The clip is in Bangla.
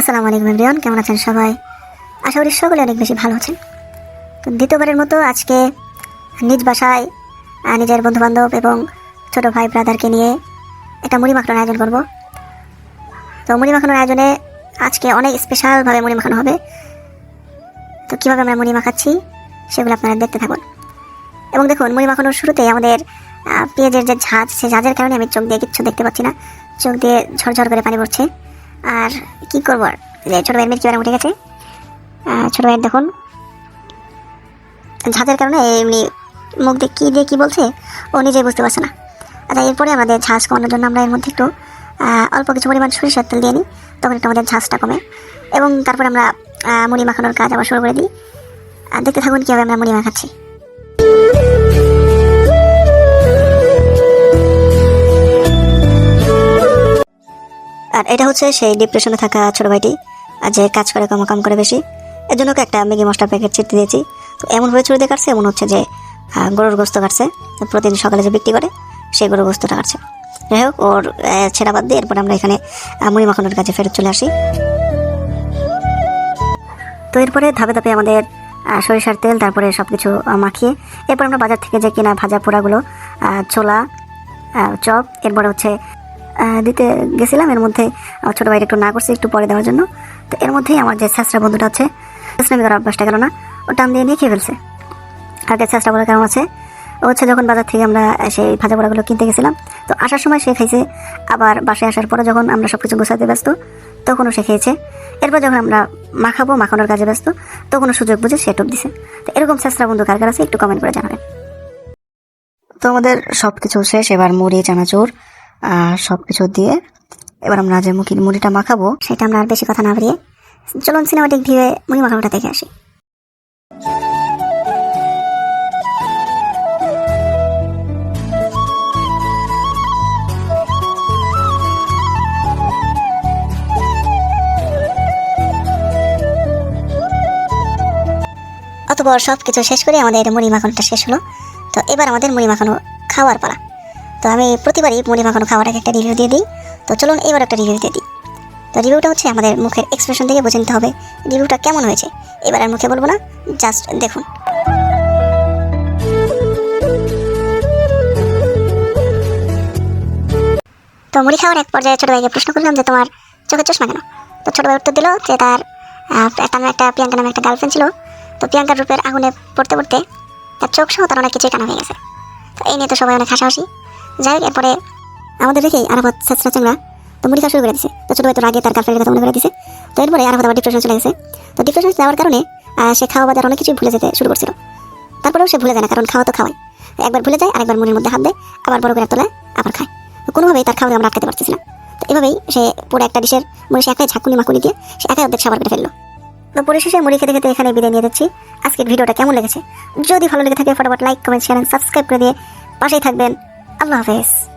আসসালামু আলাইকুম এভরিওয়ান, কেমন আছেন সবাই? আশা করি সকলে অনেক বেশি ভালো আছেন। তো দ্বিতীয়বারের মতো আজকে নিজ বাসায় নিজের বন্ধুবান্ধব এবং ছোট ভাই ব্রাদারকে নিয়ে একটা মুড়ি মাখানোর আয়োজন করব। তো মুড়ি মাখানোর আয়োজনে আজকে অনেক স্পেশালভাবে মুড়ি মাখানো হবে। তো কীভাবে আমরা মুড়ি মাখাচ্ছি, সেগুলো আপনারা দেখতে থাকুন। এবং দেখুন, মুড়ি মাখানোর শুরুতেই আমাদের পেঁয়াজের যে ঝাঁজ, সেই ঝাঁজের কারণে আমি চোখ দিয়ে কিচ্ছু দেখতে পাচ্ছি না। চোখ দিয়ে ঝরঝর করে পানি পড়ছে। আর কি করব আর? যে ছোটো ভাইয়ের মির্চি উঠে গেছে ছোটো ভাইয়ের দেখুন। ঝাঁজের কারণে এমনি মুখ দিয়ে কী দিয়ে কী বলছে, ও নিজেই বুঝতে পারছে না। আচ্ছা এরপরে আমাদের ঝাঁজ কমানোর জন্য আমরা এর মধ্যে একটু অল্প কিছু পরিমাণ সরিষার তেল দিয়ে নিই। তখন একটু আমাদের ঝাঁজটা কমে। এবং তারপরে আমরা মুড়ি মাখানোর কাজ আবার শুরু করে দিই। আর দেখতে থাকুন কীভাবে আমরা মুড়ি মাখাচ্ছি। আর এটা হচ্ছে সেই ডিপ্রেশনে থাকা ছোট ভাইটি, আর যে কাজ করে কম কাম করে বেশি। এর জন্য একটা ম্যাগি মশলা প্যাকেট ছিটতে দিয়েছি। তো এমনভাবে ছুরি দিয়ে কাটছে, এমন হচ্ছে যে গরুর গোস্ত কাটছে। প্রতিদিন সকালে যে বিক্রি করে, সেই গরুর গোস্তটা কাটছে। যাই হোক, ওর ছেঁড়া বাদ দিয়ে এরপর আমরা এখানে মুড়ি মাখানোর কাছে ফেরত চলে আসি। তো এরপরে ধাপে ধাপে আমাদের সরিষার তেল, তারপরে সব কিছু মাখিয়ে, এরপর আমরা বাজার থেকে যে কিনা ভাজা পোড়াগুলো ছোলা চপ, এরপরে হচ্ছে দিতে গেছিলাম। এর মধ্যে আমার ছোটো ভাইটা একটু না করছে, একটু পরে দেওয়ার জন্য। তো এর মধ্যেই আমার যে স্যাঁচরা বন্ধুটা আছে স্যাঁচরামি করার অভ্যাসটা গেল না। ও টান দিয়ে নিয়ে খেয়ে ফেলছে। আর যে স্যাঁচরা বলে কেমন আছে, ও হচ্ছে যখন বাজার থেকে আমরা সেই ভাজা পোড়াগুলো কিনতে গেছিলাম, তো আসার সময় সে খাইছে। আবার বাসায় আসার পরে যখন আমরা সব কিছু গোছাতে ব্যস্ত, তখনও সে খেয়েছে। এরপর যখন আমরা মাখাবো, মাখানোর কাজে ব্যস্ত, তখনও সুযোগ বুঝে সে টুপ দিছে। তো এরকম স্যাঁচরা বন্ধু কার কার আছে, একটু কমেন্ট করে জানাবেন। তো আমাদের সব কিছু শেষ, এবার মুড়ি, চানাচুর সব কিছু দিয়ে এবার আমরা যে মুখির মুড়িটা মাখাবো, সেটা আমরা আর বেশি কথা না বাড়িয়ে চলুন সিনেমাটিক ভিউয়ে মুড়ি মাখানোটা দেখে আসি। অতপর সব কিছু শেষ করে আমাদের মুড়ি মাখানোটা শেষ হলো। তো এবার আমাদের মুড়ি মাখানো খাওয়ার পালা। তো আমি প্রতিবারই মুড়ি মাখানো খাওয়ার একটা রিভিউ দিয়ে দিই। তো চলুন এবার একটা রিভিউ দিয়ে দিই। তো রিভিউটা হচ্ছে আমাদের মুখের এক্সপ্রেশন থেকে বুঝে নিতে হবে রিভিউটা কেমন হয়েছে। এবার আর মুখে বলব না জাস্ট দেখুন। তো মুড়ি খাওয়ার এক পর্যায়ে ছোটো ভাইকে প্রশ্ন করলাম যে তোমার চোখে চশমা কেন? তো ছোটো ভাই উত্তর দিল যে তার আহ, একটা প্রিয়াঙ্কা নামে একটা গার্লফ্রেন্ড ছিল। তো প্রিয়াঙ্কার রূপের আগুনে পড়তে পড়তে তার চোখ সহ তার অনেক কিছুই কানা হয়ে গেছে। তো এই নিয়ে তো সবাই অনেক হাসাহাসি। যাই হোক, এরপরে আমাদের দেখেই আরাফাত ছেঁচড়া চেংড়া তো মুড়ি খাওয়া শুরু করে দিছে। তো ছোটো ভাই তো তার গার্লফ্রেন্ডের কথা মনে করে দিছে। তো এরপরে আরাফাত আবার ডিপ্রেশন চলে গেছে। তো ডিপ্রেশন যাওয়ার কারণে সে খাওয়া বাজার অনেক কিছুই ভুলে যেতে শুরু করছিল। তারপরেও সে ভুলে যায় না, কারণ খাওয়া তো খাওয়াই। একবার ভুলে যায়, আরেকবার মুড়ির মধ্যে হাত দেয়, আবার বড় করে তোলায় আবার খায়। তো কোনোভাবেই তার খাওয়া আমরা আটকাতে পারতেছি না। তো এভাবেই সে পুরো একটা ডিশের মুড়ি সে একাই ঝাঁকুনি মাকুনি দিয়ে সে একাই অর্ধেক সাবার করে ফেলল। তো পরিশেষে মুড়ি খেতে খেতে এখানে বিদায় নিয়ে যাচ্ছি। আজকের ভিডিওটা কেমন লেগেছে? যদি ভালো লেগে থাকে, ফটাফট লাইক কমেন্ট শেয়ার সাবস্ক্রাইব করে দিয়ে পাশেই থাকবেন। I.